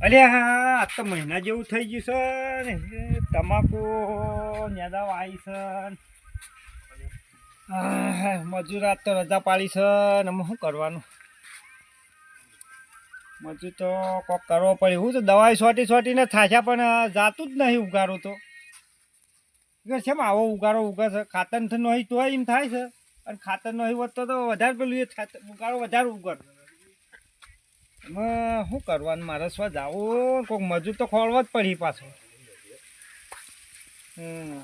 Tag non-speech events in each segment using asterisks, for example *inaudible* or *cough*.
અરે હા આ તો મહિના જેવું થઈ ગયું છે ને. તમાકુ નેદાવ આવી છે મજૂર આજ તો રજા પાડી છે ને. શું કરવાનું? મજૂર તો કોક કરવો પડે. હું તો દવાઈ સોટી સોટીને થાશા પણ જાતું જ નહીં ઉગારો તો. કે છે આવો ઉગારો ઉગા છે? ખાતર નહીં તો એમ થાય છે. અને ખાતર નહીં વધતો તો વધારે પેલું એ ઉગારો વધારે ઉગાર એમાં શું કરવાનું? મારે સ્વ જાવું કોઈક મજૂર તો ખોળવો જ પડી પાછો. હમ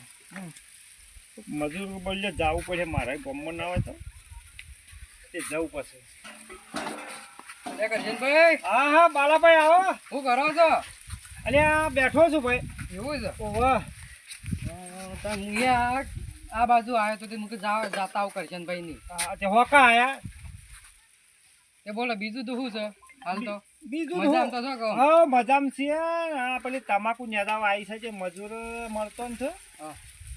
મજૂર બોલે જવું પડે મારે ગમમાં ના હોય તો. તે જવું પડશે. કરજનભાઈ હા હા બાલાભાઈ આવો. શું કરો છો? આ બેઠો છું ભાઈ. એવું છે? ઓવા હું આ બાજુ આવ્યો તો તે મુકે જાતા આવું કરજનભાઈ ની હોકા આયા? એ બોલો બીજું તો શું છે? હાલ તો. બીજું હા? મજામાં છીએ. આ પેલી તમાકુ નેદાવ આવી છે જે મજૂર મળતો ને છે.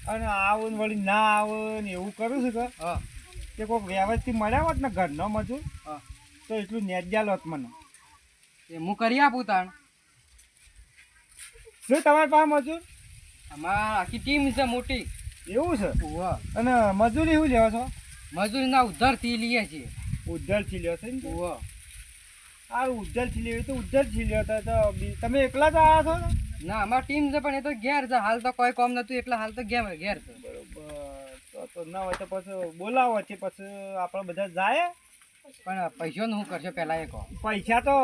અને આવું ને વળી ના આવે ને એવું કરું છું કે કોઈક વ્યવસ્થિત મળ્યા હોત ને ઘરનો મજૂર. હા. તો એટલું નેજાલ હોત મને. એ હું કરી આપું તાણ? શું તમારી પાસે મજૂર? અમાર આખી ટીમ છે મોટી. એવું છે. અને મજૂરી શું લેવા છો? મજૂરીના ઉધારથી લઈએ છીએ. ઉજ્જલથી લ્યો છે ને ઉવ્વ. આ ઉજ્જલથી લેવી તો ઉજ્જલથી લ્યો તો તમે એકલા જ આવ્યા છો ને? ના અમાર ટીમ છે પણ એ તો ઘેર છે. હાલ તો કોઈ કોમ નતું એટલે હાલ તો ઘેર ઘેર છે. બરોબર. તો તો ના હોય તો પછી બોલાવો છે પછી આપણે બધા જાય? પણ પૈસા શું કરશો પેલા એ કહો. પૈસા તો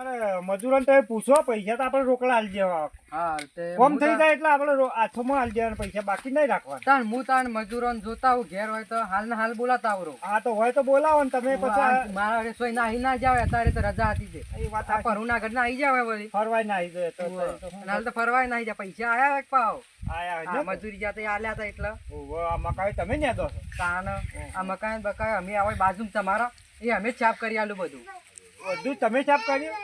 અરે મજૂરોને તો પૂછો પૈસા તો આપણે રોકડા હાલ દેવા. હા તે કોમ થઈ જાય એટલે આપણે હાથમાં હાલ દેવાના પૈસા બાકી નહીં રાખવાના. તાણ હું તાણ મજૂરોને જોતા હું ઘેર હોય તો હાલ હાલ બોલાતા આવરો. હા તો હોય તો બોલાવો ને તમે પછી મારા રસોઈ ના ના જાવ અત્યારે તો રજા હતી છે એ વાત ના આવી જાવ વળી. ફરવાય ના આવી જાય તો હાલ તો ફરવાય ના આવી જાય પૈસા આયા એક પાવ? મજૂરી જાતે આલ્યા હતા એટલે. આ મકાઈ તમે ન્યા દો તાન આ મકાન બકાય અમે આવે બાજુ તમારા. એ અમે છાપ કરી આલું બધું. બધું તમે ચાપ કર્યું.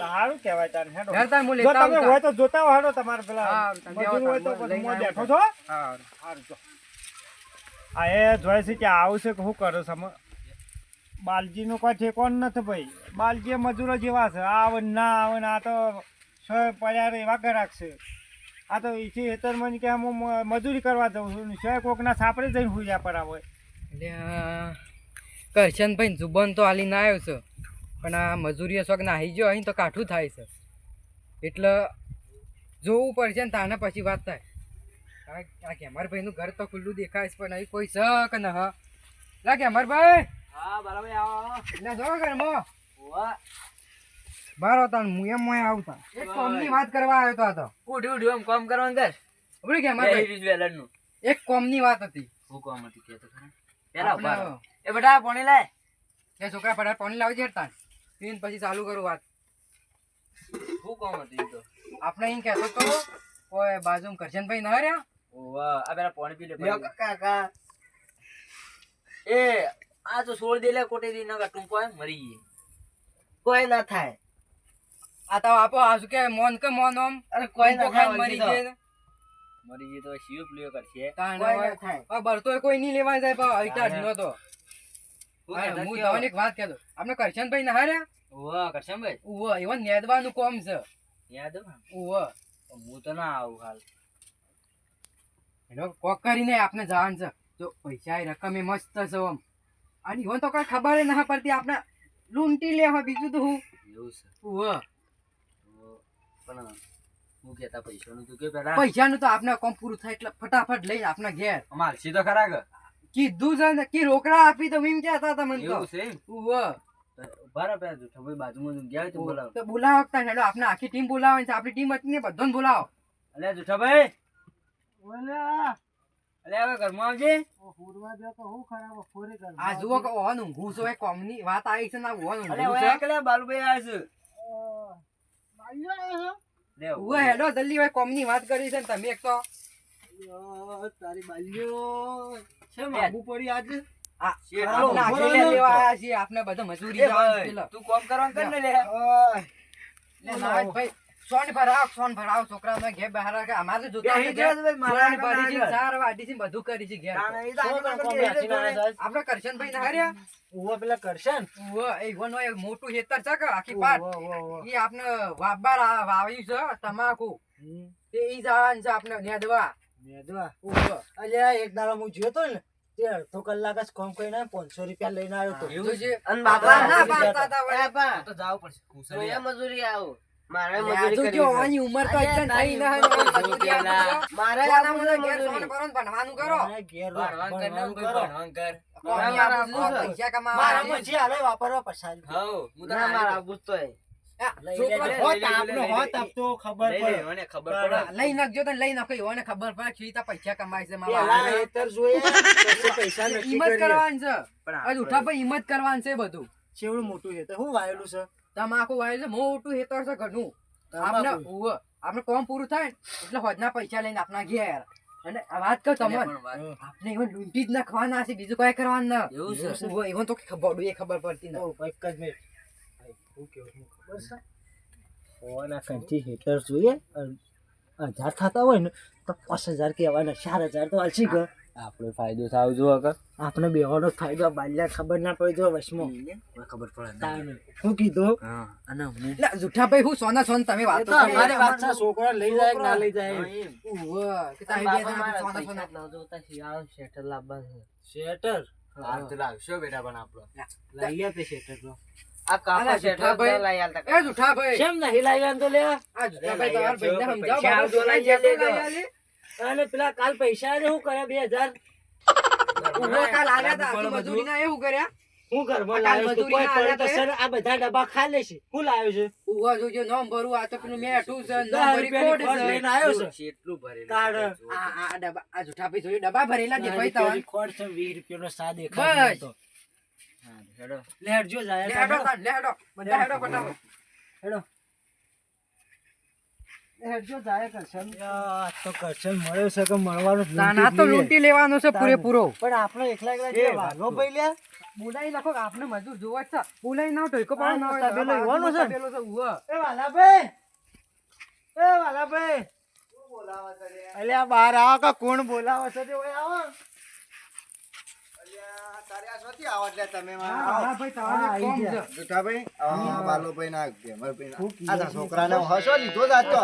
સારું કહેવાય તાર હેડો. હેડ તાર હું લેતા તમે હોય તો જોતા હો હેડો તમારે પેલા મજૂર હોય તો પછી બેઠો છો હા. સારું. જો. આ એ જોઈ છે કે આવશે કે શું કરો સમ બાલજીનું કોઈ ઠેકોન નથી ભાઈ. બાલજી મજૂરો જેવા છે આવ ના આવે ને આ તો છ પડ્યા રે એવા ગરાક છે. આ તો ઈથી હેતરમાં કે હું મજૂરી કરવા જઉં છું ને છ કોકના સાપડે જઈને હુયા આવે એટલે કરશનભાઈ જુબન તો હાલી ના આવ્યો છે. પણ આ મજૂરી શોખ નાહી ગયો અહીં તો કાઠું થાય છે. એટલે જોવું પડશે ને તાને પછી વાત થાય. આ- કેમરભાઈનું ઘર તો ખુલ્લું દેખાય છે પણ અહીં કોઈ શક ન હ? લા કેમરભાઈ! હા બરાબર આવો એટલે જો ઘરમાં. બાર હતા હું એમ મોય આવતા. એક કોમની વાત કરવા આવ્યો તો આ તો. ઉઠી ઉઠી આમ કામ કરવાનું કર. ઉભરી કેમરભાઈ એક કોમની વાત હતી. હું કોમ હતી કે તો ખરા? પેલા. આપણે એ બેટા પાણી લાય એ છોકરા પડાર પાણી લાવી છે તાન પીને પછી ચાલુ કરું વાત. શું કોમ હતી તો? આપણે અહીં કહેતો તો કોઈ બાજુ કરશનભાઈ ના રહ્યા? ઓવા આ પેલા પાણી પી લે કાકા. એ આ તો છોડ દે લે કોટે દી નગર ટૂંકો મરી ગઈ. કોઈ ના થાય. આ તો આપો આ શું કે મોન કે મોન ઓમ અરે કોઈ ના થાય મરી ગઈ. મરી ગઈ તો શિવ પ્લે કરશે. તાણ ના થાય. બરતો કોઈ નહીં લેવા જાય પણ અઈટા ઢીલો તો. હું હા, કહેતો હું કેવો? તમને એક વાત કહેતો આપણે કરશનભાઈ ના હાર્યા? ઓવા કરશે ભાઈ એવા નેદવાનું કોમ છે. યાદ હો હું તો ના આવું હાલ. એનો કોક કરીને આપણે જવાનું છે. જો પૈસા રકમ એ મસ્ત છે આમ અને ઈવન તો કઈ ખબર ના પડતી આપણે લૂંટી લે હવે બીજું તો હું. એવું છે. પણ હું કેતા પૈસાનું તું કે પેલા? પૈસાનું તો આપણે કોમ પૂરું થાય એટલે ફટાફટ લઈને આપણે ઘેર. અમાર સીધો ખરા કીધું છે ને કી રોકડા આપી તો એમ કહેતા હતા મને તો. એવું છે એમ? ઉવ્વ. ઊભા રહો ભાઈ બાજુમાં તું ગયા તો બોલાવો. તો બોલાવો તા હેડો આપને આખી ટીમ બોલાવે છે આપણી ટીમ હતી ને બધાને બોલાવો. અલે જૂઠા ભાઈ અલે હવે ઘરમાં આવજે. આ જુઓ કે ઓન ઊંઘું છો એ કોમની વાત આવી છે ને આ ઓન અલે ઊંઘું ઓય એકલા બાલુભાઈ આવે છે? લે ઉવ્વ હેડો જલ્દી હવે કોમની વાત કરી છે ને તમે એક તો. તારી બાલ્યો છે માગું પડી આજે. આ શેઠ, આપણે આવો, આખી બોલો લેવા તો. આયા છીએ. આપણે બધા મજૂરી એ જવાનું ભાઈ, પેલા. તું કોમ કરવાનું કર ને લે. લે. નારાયણ ભાઈ સોન ભરાવ સોન ભરાવ છોકરાઓને ઘેર બહાર રાખે. અમારે જોતા બેહી ઘેર જાઓ ભાઈ, મારા ભરી છે, ચાર વાઢી છે, બધું કરી છે ઘેર. તાણે ઈ તો આગળ કોમ બેસીને આયા સાહેબ. આપણે કરશનભાઈ ના હાર્યા ઉવા પેલા કરશે ને એ ઈવોનો એક મોટું ખેતર છે કે આખી પાટ? એ આપને ઉવા. ઈ આપણે વાવબાર વાવ્યું છે તમાકુ. એ તે ઈ જવાનું છે આપને નેદવા. મેદવા અલ્યા એક દાડો હું જોયો તો ને તે અડધો કલાક જ કોમ કરીને પાંચસો રૂપિયા લઈને આવ્યો તો જોજે. અને બાપા બાપા ના પાડતા હતા વળી. તો જાવું પડશે. જોઈએ મજૂરી આવો મારે મજૂરી તો છે. આની ઉંમર તો ના તો. મારે ઘેર. કરો ને ભણવાનું કરો મારા ઘેર ભણવાનું કરો. મારા. પૈસા કમાવા મારા. પછી હાલે વાપરવા પછાડી ના, મારે આપવું જ તો હે. લઈ નાખજો તો લઈ નાખો એવાને ખબર પડે. પૈસા કમાય છે *laughs* પૈસા હિંમત. કરવાનું છે. પણ ઉઠા પર હિંમત કરવાની છે બધું. ચેવડું મોટું હેતર હું વાયેલું છે? તમાકુ વાયેલું છે મોટું હેતર છે ઘણું આપણે આપણે કોમ પૂરું થાય એટલે હોજના પૈસા લઈને આપણા ઘેર અને વાત કરો તમે આપણે લૂંટી જ નાખવાના છે બીજું કઈ કરવાનું ના. એવું છે? તો ખબર એ ખબર પડતી ના. એક જ મિનિટ. કેવું છું છે? ઓના કંઠી હેટર જોઈએ હજાર થતા હોય ને તો પાંચ હજાર કહેવાના ચાર હજાર તો હાલશી કે આપણો ફાયદો થાવ જો અગર આપણે બેવાનો ફાયદો બાલ્યા ખબર ના પડી જો વચમાં ખબર પડે. શું કીધું? અને હું જુઠ્ઠાભાઈ હું સોના સોન તમે વાતો તો કરી. અમારી વાત છે. છોકરા લઈ જાય કે ના લઈ જાય? હા, કે બે જણા સોના સોના. શેટર લાવવા છે. શેટર? હાર તો લાવશો બેટા પણ આપણો. લઈ આપે શેટર તો. આ કાકા અલા, શેટર જુઠ્ઠાભાઈ. એ જુઠ્ઠાભાઈ કેમ નહીં લઈ તો લે આ જુઠ્ઠાભાઈ લઈ તમારા આવજો, ભાઈને પૈસા બાબા, લઈ જજો. અને પેલા કાલ પૈસા આલે શું કર્યા બે હજાર કાલ આવ્યા તા, આટલી મજૂરીના એવું કર્યા હું ઘરમાં લાવ્યો છું? કોઈ પડે તો સર આ બધા ડબ્બા ખા છે હું લાવ્યો છે ઉવ્વ, જોજો નોમ ભરવું આ તો પેલું મેઠું છે નોમ ભરી કોડ છે. લઈને આવ્યો છે કેટલું ભરેલું કાર્ડ. આ આ ડબ્બા આ ડબ્બા ભરેલા દેખાય રૂપિયાની તમને. છે વીસ રૂપિયાનો સા દેખાય. તો હેડો. લેટજો જાય હેડો તાન, બધા હેડો ફટાફટ. હેડો. હેડજો જાય કરશન તો કરશન મળ્યો છે કે મળવાનું જ તાન આ તો લૂંટી જ લઈએ. લૂંટી લેવાનો છે પૂરેપૂરો. પણ આપણે એકલા એકલા એ જે વાઘો ભાઈ લ્યા બોલાઈ નાખો કે આપણે મજૂર જોવા જ છે. બોલાઈ ના હોય તો આ ના હોય તબેલો યુવાનો છે. ને? તબેલો છે, ઉવ્વ. એ વાલાભાઈ. અલ્યા બહાર આવો કે કોણ બોલાવે છે તે ઓય આવો હા, હા, ભાઈ, તમારે હા, કોમ આઈ છે. ગયા. જુઠાભાઈ, આ ના ભેમરભાઈ ના. શું કીધું આ છોકરાને હસો લીધો જ આજ તો.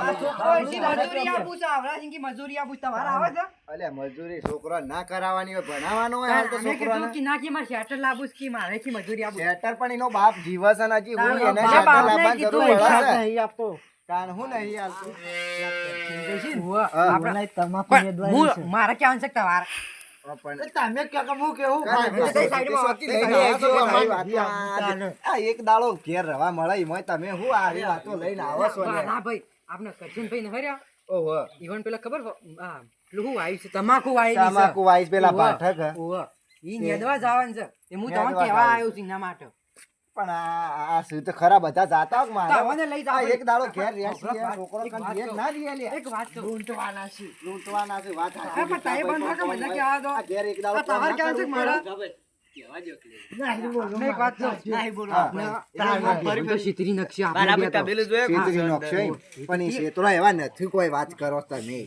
મજૂરી આપું છું, આવડા સિંગી મજૂરી આપું છું. તમારે આવે છે? અલ્યા મજૂરી છોકરો ના કરાવવાની હોય ભણાવવાનો હોય હાલ તો અમે કે ના કે મારે શેટર કે મારે કે મજૂરી આપું શેટર પણ એનો બાપ જીવસ છે હજી હું એને શેટર લાવવાની જરૂર પૈસા નહીં આપતો તાણ હું નહીં હાલતું. આપણે- તમાકુ પણ છે. મારે ક્યાં છે કે તમારે પણ એ તમે કે હું કેવું ભાઈ, આવો એક દાડો ઘેર રવા મળે તમે હું આવી વાતો લઈને આવો છો ને? ભાઈ આપણે કરશનભાઈ ને હર્યા ઓહો. ઈવન પેલા ખબર હા પેલું હું આવ્યું છે. તમાકુ વાયેલી તમાકુ વાઈસ પેલા. પાઠક હે. ઈ નેદવા જવાનું છે. એ હું તમને કેવા. આવ્યો છું એના માટે. પણ આ આ શું તો ખરા બધા જાતા મારે? લઈ જાવ એક દાડો ઘેર રહે છોકરો એક ઘેર ના લ્યા. એક વાત કહું લૂંટવાના છે. લૂંટવાના છે, વાત. હા, પણ તાય બંધ કે મને કહેવા દો. આ ઘેર એક દાડો આ તમારે ક્યાં છે મારા? કે. પણ એ એવા નથી કોઈ વાત કરો તમે.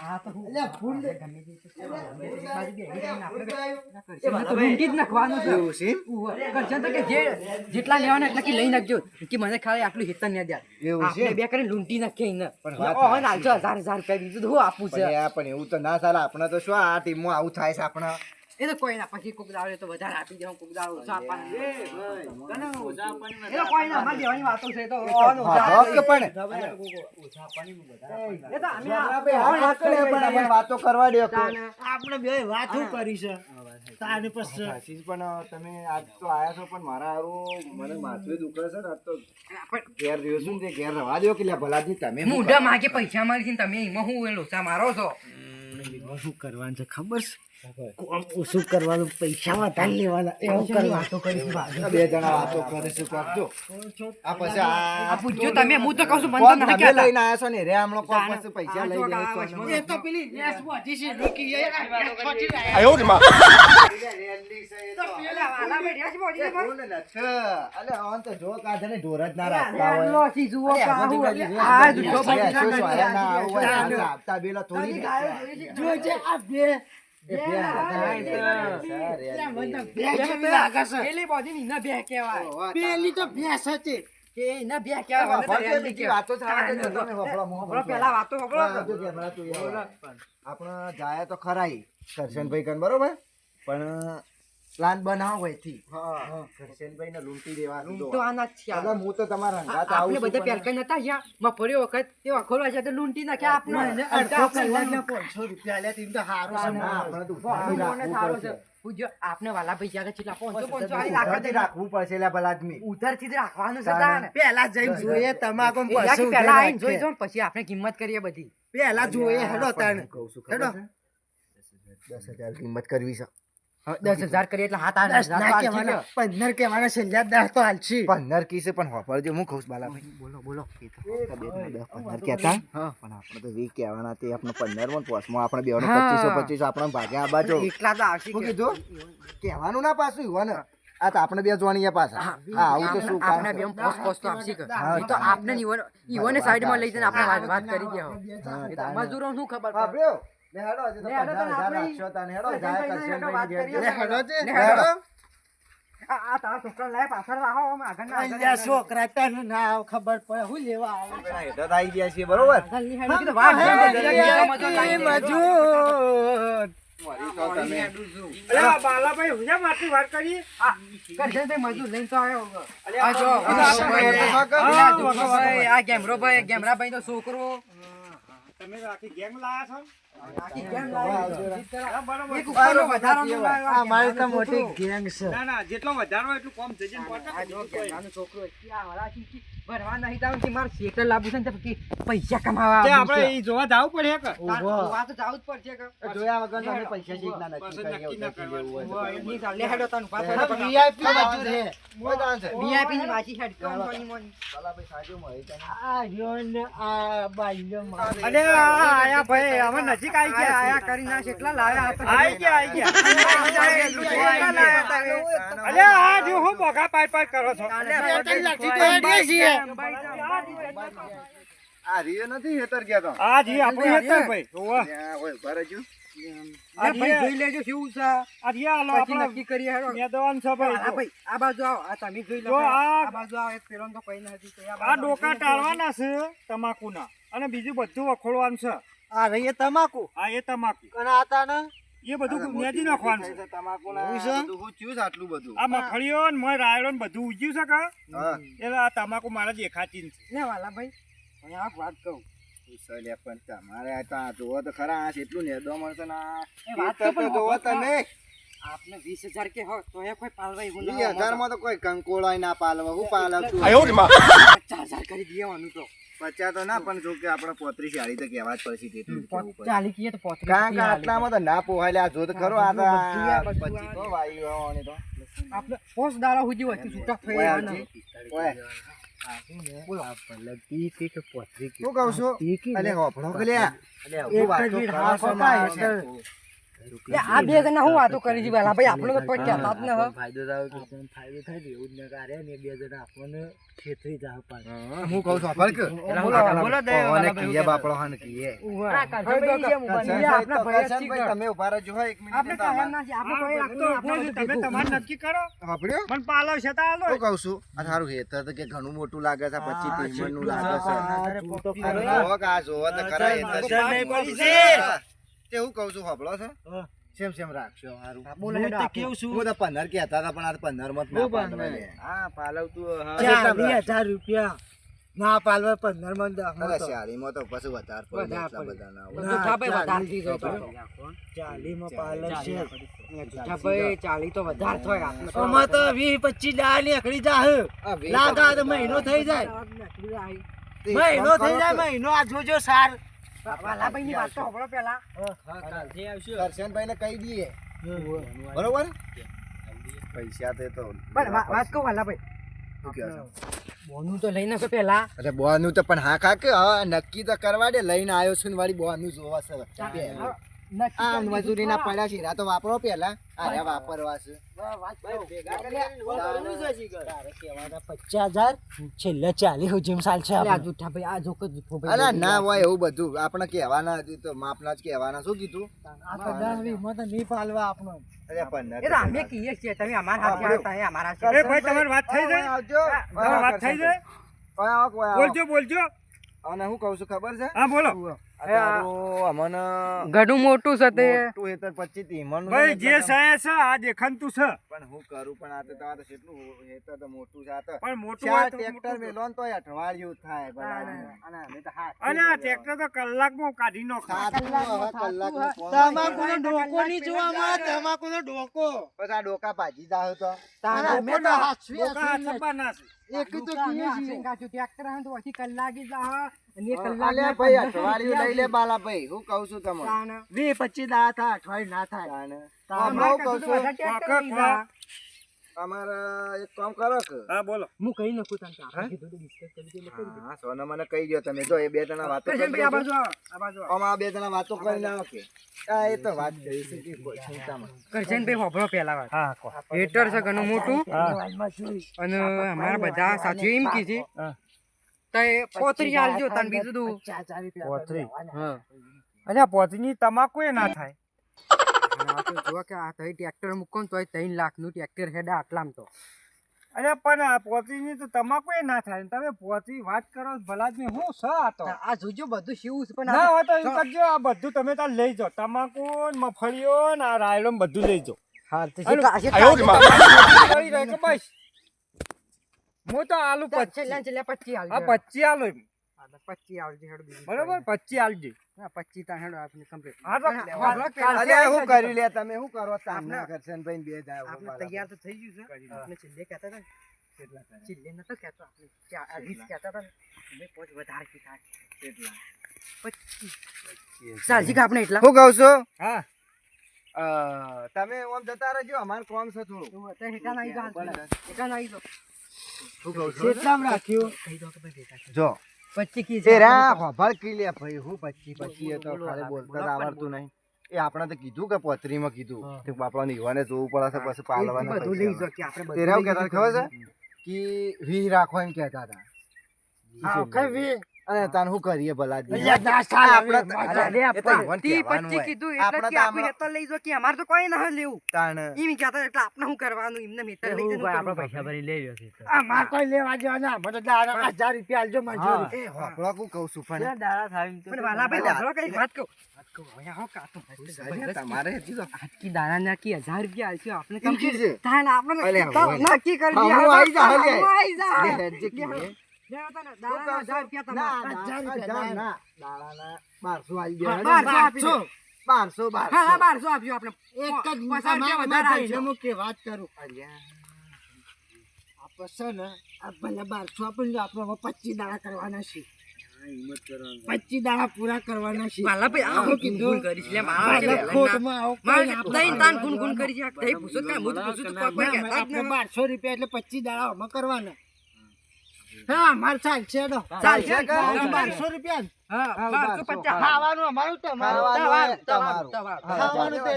આ તો ગમે તે નાખવાનું છે. એવું છે? કરશન તો કે જે જેટલા લેવાના એટલા કે લઈ નાખજો. કે મને ખાલી આટલું હેતર ને દ્યા એવું છે? બે કરીને લૂંટી નાખે પણ રૂપિયા બીજું તો આપું છે. પણ એવું તો ના ચાલે. આપણે તો શું આ ટીમમાં આવું થાય છે આપણે? એ તો કોઈ ના પછી કોક દાડે તો વધારે આપી દેવું કોક દાડે ઓછા આપવાના. એ તો કોઈ ના અમારી દેવાની વાતો છે તો ઓછા પણ? વાતો કરવા દો આપણે બે વાત શું કરી છે. તાને પછી પણ તમે આજ તો આયા છો પણ મારા હારું મને માથું દુખે છે ને આજ તો ઘેર રહ્યો છું ને ઘેર રવા દો કે ભલાજી તમે શું માગે પૈસા મારી છે ને તમે એમાં હું એ લોચા મારો છો? શું કરવાનું છે ખબર છે? ઓછું કરવાનું પૈસા વધારે લેવાના એવું આ બે જણા વાતો કરીશું કરજો આ પછી આ પૂછજો તમે હું તો કહું છું મને તો તમે લઈને આયા છો ને રે હમણો કોણ પાસે પૈસા લઈ તો એ તો પેલી નેસ વધી છે, રોકી એ આ રેસ વધી છે. રેલી છે એ તો. પેલા વાલા ભાઈ રેસ વધી છે. અલે આમ તો જો કાઢે ને ઢોર જ ના રાખતા હોય. લોસી જુઓ કદી આ જુઠ્ઠો ભાઈ ના આવું હોય. આ આપતા બેલા થોડી. ગાયો? જોજે આ બે બે બે. પેલી તો ભેંસ હતી. એ જાય તો ખરા ઈ, કરશનભાઈ કન બરોબર? પણ પ્લાન બનાવો હોયથી કરશનભાઈ ને લૂંટી દેવા તો આના છે એટલે હું તો તમારા હંગાત આવું આપણે છું, બધા પેલકા નતા જ્યાં. મફળ્યો વખત તે વખોલવા છે તો લૂંટી નાખ્યા આપણે. અડધો કલાકના પાંચસો રૂપિયા લે તેમ તો હારું છે. ના, આપણે તો રાખવું સારો છે પૂજ્ય આપને વાલા ભાઈ જ્યારે છેલ્લા પાંચસો પાંચસો વાળી ઉધારથી રાખવા રાખવું પડશે લે ભલા આદમી ઉધારથી જ રાખવાનું છે તાને. પહેલા જઈને જોઈએ તમાકુ લાગી પહેલા આઈને જોઈ જો પછી આપણે કિંમત કરીએ બધી. પહેલા જોઈએ હેડો તાને કહું છું હેડો. છે? દસ હજાર કિંમત કરવી છે. દસ હજાર કરીએ એટલે હાથ આઠ હજાર ના તો હાલશી કહેવાના લ્યો. પંદર કહેવાના છેલ્લા દસ તો હાલશી. પંદર કીસે પણ હોપડજો હું કહું છું બાલાભાઈ. બોલો બોલો. એ તો ફક્ત બે ત્રણ દસ પંદર કહેતા. પણ આપણે તો વીસ કહેવાના તે આપણે પંદરમાં પોસમાં આપણે બેવાનો પચીસો પચીસો આપણે ભાગ્યા આ બાજુ એકલા તો આવશે શું કીધું કહેવાનું ના પાછું ઈવન આ તો આપણે બે જોવાની પાછા. હા આવું તો શું આપણે બે પોસ પોસ તો. તો આપણે ને ઈવન ઈવનને સાઈડમાં લઈ જઈને આપણે વાત વાત કરી ગયા. મજૂરો શું ખબર હેડો, હજી તો રાખશો તાને. હેડો, જાય ની હેડો છે, હેડો. આ તારા છોકરાને લાય પાછળ રાખો આમ આગળ ના આગળ છોકરા તને ના ખબર પડે હું લેવા આવે ગયા બરોબર. મજૂર. તમે. છોકરો આખી ગેંગ લાયા છો? મોટી ગેંગ છે. ના ના જેટલો વધારો એટલું કોમ જજે આ છોકરો ભરવા નહીં જાવ કે મારે શેટર લાવવું છે ને પછી પૈસા કમાવા તે આપણે છે. જોવા જાવું પડે કે જોવા તો જાવું જ પડશે કે. જોયા વગર તમે પૈસા શીખના બસ નક્કી નક્કી કરી લેવું કરવાનું. હોય તો. નહીં ચાલે. હેડો તને ઊભા થઈને હેડો, પકડ. VIP મજૂર છે. કોઈ દાન છે? VIP ની માછી હેડ. કોણ કોની મોની? બાલાભાઈ સાજો મળી તને. આ રહ્યો આ બાઈઓ મારે. અલે આયા ભાઈ અમે નજીક આવી ગયા આયા કરી ના કેટલા લાવ્યા? આવી ગયા આવી ગયા કેટલા લાવ્યા હતા હવે? અલે આ જો હું બોગા પાઈ પાઈ કરો છો તો હેડીએ છીએ. આ રીયો નથી હેતર ગયા તો? આ જી આપણું હેતર ભાઈ. ઓવા ત્યાં હોય ઊભા રહેજો. આ ભાઈ જોઈ લેજો શું છે. આ જી હાલો આપણે નક્કી કરીએ હેડો. છે આ ભાઈ ભાઈ આ બાજુ આવો. આ તમે જોઈ લો આ- બાજુ આવો એક તો કઈ નથી તો આ ડોકા ટાળવાના છે તમાકુના. અને બીજું બધું વખોડવાનું છે. આ રહીએ તમાકુ. આ એ તમાકુ. અને આ તાને? એ બધું નેજી નાખવાનું છે. તમાકુના. એવું છે? બધું હું છે આટલું બધું? આ મખડીઓ ને મોય રાયડો ને બધું ઉજ્યું છે કે? હા. એટલે આ તમાકુ મારા દેખાતી નથી. ને વાલા ભાઈ. હું આ વાત કહું. પણ તમારે આ તો આ જોવો તો ખરા આ કેટલું નેદો મળશે ને વાત તો પણ જોવો તમે આપને વીસ હજાર કે હોય તો એ કોઈ પાલવા એવું ઈ હજારમાં તો કોઈ કંકોળાય ના પાલવા. હું પાલવતું પચાસ હજાર કરી દેવાનું તો. પચા તો ના પણ જો કે આપણે પોત્રીસ હારી તો કહેવા જ પડશે. ચાલી કીએ તો પોત્રીસ કાં કાં આટલામાં તો ના પોહાય લે આ જો તો ખરો આ તો પછી તો વાયુ આવવાની તો. આપણે પોસ દાડા સુધી હોય છૂટા થઈ ઓય. શું કહું છું? અલે હોભળો કે લ્યા. અલે જ કરો આ બે જણા હું વાતો કરી છે ભાઈ આપણે તો કોઈ કહેતા જ ન છું. તમે ઊભા રહેજો હો, મિનિટ આપણે તો ના છે, આપણે કોઈ બધું રાખવું નહીં, તો આપણે તમે બધું નક્કી કરો સાંભળ્યો? પણ પાલવ છે તો હાલો કહું છું આ તારું હેતર તો કે ઘણું મોટું લાગે છે પચીસ ત્રીસ મણનું લાગે છે તું તો અરે ખરો. જોવો કે આ જોવો તો ખરા હેતર નહીં પડી છે. તે હું કહું છું હોભળો છે. સેમ સેમ રાખશો હારું. બોલે તો કેવું છું? હું તો પંદર કહેતા હતા પણ આ પંદર મત ના પાડવા. હા પાલવતું હા. ચાલીસ હજાર રૂપિયા. ના પાલવા પંદરમાં દસમાં અરે તો. તો પછી વધાર પડે એટલા બધા ના હોય. જૂઠા ભાઈ વધારે થઈ જાય તો. ચાલીસમાં પાલર છે. જૂઠા ભાઈ ચાલી તો વધારે થાય આપણે તો. તો વીસ પચીસ દાડા નીકળી જાહે. આ વીસ લાગા તો મહિનો થઈ જાય. મહિનો થઈ જાય મહિનો આ જોજો સાર. વાલાભાઈની વાત તો કહી દઈએ. બરોબર? પૈસા તે તો પણ વાત કહું વાલાભાઈ. શું કહો બોનું તો લઈને પેલા અરે બોનું તો પણ હા કાકે હા નક્કી તો કરવા દે. લઈને આવ્યો છું ને વાળી બોનું જોવા છે. નક્કી આ મજૂરી ના પડ્યા છે. તો વાપરો પેલા આ વાપરવા છે. પચાસ હજાર? છેલ્લે ચાલીસ જેમ ચાલ છે આ જૂઠા ભાઈ આ જોકો જૂઠો અલા ના હોય એવું બધું. આપણે કહેવાના હતી તો માપના જ કહેવાના. શું કીધું? આ તો દસ વીસ તો નહીં પાલવા આપણો. અરે પણ અમે કહીએ છીએ તમે અમારા હાથે આપણે- અમારા હાથે ભાઈ તમારી વાત થઈ જાય? આવજો વાત થઈ બોલજો બોલજો. અને હું કહું છું ખબર છે? હા બોલો. ઘણું મોટું છે તે. મોટું હેતર પચીસ ભાઈ જે છે છે આ દેખાતું છે. પણ હું કરું પણ આ તો તમારે કેટલું હેતર તો મોટું છે આ તો પણ મોટું ચાર ટ્રેક્ટર મેલો ને અઠવાડિયું થાય બરાબર. અને અમે તો હાથ અને આ ટ્રેક્ટર તો કલાકમાં કાઢી નાખો. સાતનું હવે કલાકનું ડોકો નહીં જોવા મળે તમાકુનો ડોકો? પછી આ ડોકા ભાજી જાવ તો. તારા અમે તો હાચવી ડોકા હાચવીને ના છે. એક તો કીએ છીએ ટ્રેક્ટર આવે પછી કલાકી જા અને એ અલે કલાક ભાઈ અઠવાડિયું લઈ લે બાલા ભાઈ હું કહું છું તમને. વીસ પચીસ દાડા થાય અઠવાડિયું ના થાય. તાને. અમારે. અમારે એક કામ કરો હા બોલો. હું કહી નાખું તને કે આપણે કીધું તો discuss કરી દઈએ એટલે કરી દઈએ. હા સોના મને કહી દો તમે. જો એ બે જણા વાતો કરી આ બે જણા વાતો કરીને આવો કે એ તો વાત કરી છે કે કોઈ ચિંતામાં. કરશનભાઈ હોભળો પહેલા વાત. હા હેટર છે ઘણું મોટું. અને અમારા બધા સાથીઓ એમ કી છે હા. તો પોતરી આલજો તને બીજું દઉં. પોતરી અલ્યા પોતની તમાકુ એ ના થાય. તો જુઓ કે આ તઈ ટ્રેક્ટર મૂકો ને ત્રણ ટ્રેક્ટર હેડા આટલામાં તો. અરે પણ આ પોતરીની તો તમાકુ એ ના થાય. તમે પોતરી વાત કરો ભલા જ હું આ તો? આ જોજો બધું શિવું છે પણ ના આ હોય તો એવું કરજો આ બધું તમે તાર લઈ જાઓ. તમાકુ ને મફળીઓ ને આ રાયડો બધું લઈ જાઓ. હા તો બસ હું તો આલુ તો પચી. છેલ્લા પચી આલજો આ પચી આલો પચી આવજો હેડો બરોબર? પચી આલજે હા પચી તા હેડો આપણે કમ્પ્લીટ હા તો આપણે અરે હું કરી લે તમે શું કરો તામના કરશનભાઈ ને બે જાય આપણે તૈયાર તો થઈ ગયું છે. આપણે છેલ્લે કહેતા હતા ને. છેલ્લે નતો કહેતો આપણે ચાર વીસ કહેતા હતા ને. પોચ વધારે કીધા. પચીસ. ચાલજી આપણે એટલા? હું કહું છું? હા. તમે આમ જતા રહેજો અમારે કોમ છે થોડું હેઠા નાઈ જાઓ હેઠા નાઈ જાઓ. શું કહું કેટલામાં રાખ્યું. કહી દો કે ભાઈ ભેગા છે. જો. પચી કી એ રા ખબર કી લે ભાઈ હું પચી પચી તો ખાલી બોલતા આવડતું નહીં. એ આપણે તો કીધું કે પોતરીમાં કીધું કે આપણને યુવાને જોવું પડે છે પછી પાલવાના બધું લઈ પૈસા. કે આપણે તે કહેતા ખબર છે? કે વી રાખો એમ કહેતા હતા. હા કઈ વી. અને તાન હું કરીએ ભલા દી? આપણે આવે, તો- તો. કીધું એટલે કે આપણે હેતર લઈ જાઓ કે અમારે તો કોઈ ના લેવું. તાણ. એમ કહેતા એટલે આપણે શું કરવાનું? એમને હેતર લઈ જઈને આપણે પૈસા ભરી આ માર કોઈ લેવા જેવા મને દાડા હજાર રૂપિયા આલજો મજૂરી. એ હોકળો કું કહું છું પણ પણ વાલા ભાઈ વાપરો કઈ વાત કહું? તમારે હજી તો આજકી દાડા ના કી હજાર રૂપિયા આલશું આપણે કમ છે? આપણે તો. નક્કી કરી આઈ જા, આઈ જા. બારસો. બારસો આપી દે. બારસો બારસો હા, હા, બારસો આપજો આપણે. એક જ પચાસ મિનિટ રૂપિયા અમારા વધારે ભાઈને આલજો. હું કે વાત કરું છે ને આ ભલે બારસો આપણને આપણે પચીસ દાડા કરવાના છે પચીસ દાડા પૂરા કરવાના છે ભાઈ. મારા ખોટમાં આવો તાન ગુનગુન કરી છે. આ પૂછો કાં? હું તો પૂછું તો કોઈ- કોઈ કહેતા જ આપણે નહીં. બારસો રૂપિયા એટલે પચીસ દાડા અમે કરવાના હા અમારે ચાલશે હેડો. ચાલશે, બારસો રૂપિયા ને. હા, હા, બારસો બારસો. પચાસ. ખાવાનું અમારું તમારું. ખાવાનું એ તમારું, તમારું. તમારું. હા, ખાવાનું તો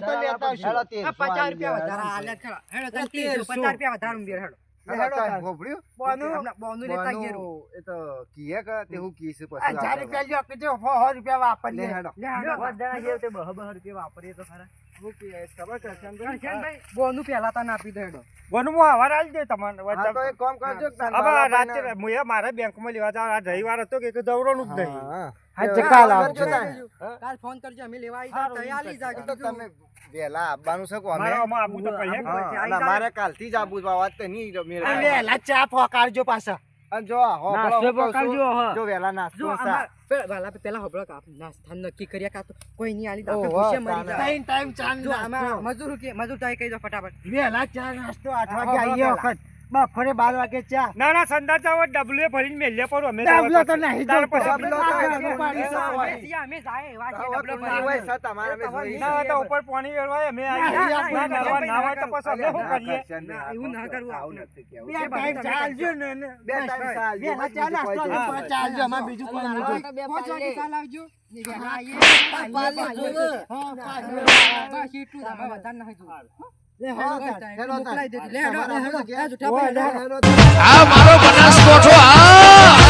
ખરા. હું કીશ પછી હજાર આપણે રૂપિયા લ્યો કે જો સો રૂપિયા લે વાપરીએ હેડો. લે, હેડો. હું કીએ, ખબર છે કરશનભાઈ? કરશનભાઈ, બોનું પહેલા તને આપી દો, હેડો. હું હવાર આલી દે તમારે તો એક કામ કરજો હવે બાલા હું એ મારે બેંકમાં લેવા જાવ આ રવિવાર હતો કે જવરોનું જ નહીં હા. કાલ કરજો આવજો. કાલ ફોન કરજો અમે લેવા આવી તઈ આલી જાજો તો તમે વહેલા આવવાનું છે કો મારે તો કાલથી જ આપું વાત તો નહીં આવે. ચા ફોકારજો પાછા અને જો હો, પેલો હું કહું છું, જો વહેલા નાસ્તો. અમાર પેલા વાલા પેલા હોબળો કે આપણે નાસ્તા નક્કી કર્યા કાં તો કોઈ નહીં આલી ઓહો, પૂછે મરી જાય. ત્રણ ટાઈમ ચા જો મજૂર કે મજૂર તો કહી દો ફટાફટ. વેલા ચા નાસ્તો આઠ વાગે હા, આવીએ વખત. બપોરે બાર વાગે ચા ના ના સંદાસ હવે ડબલુએ ભરીને મેલ્યા પર અમે ડબલો તો નહીં જોતો. પછી અમે જાય ડબલો. છે તમારે ના તો ઉપર પાણી વેરવાય અમે આવી ના, હોય તો પછી અમે શું કરીએ એવું ના કરવું આવું નથી કેવું બે ટાઈમ ચાલજો ને. બે ટાઈમ ચાલજો. બે ચા નાસ્તો પાંચ ચાલજો અમે બીજું કોઈ નહીં. પાંચ વાગે ચાલ આવજો. હા, એ પાલે જોવે. જોવે. હા, પાલે. બસ એટલું જ, વધારે નહીં જોવું. આ મારો બનાસકોઠો આ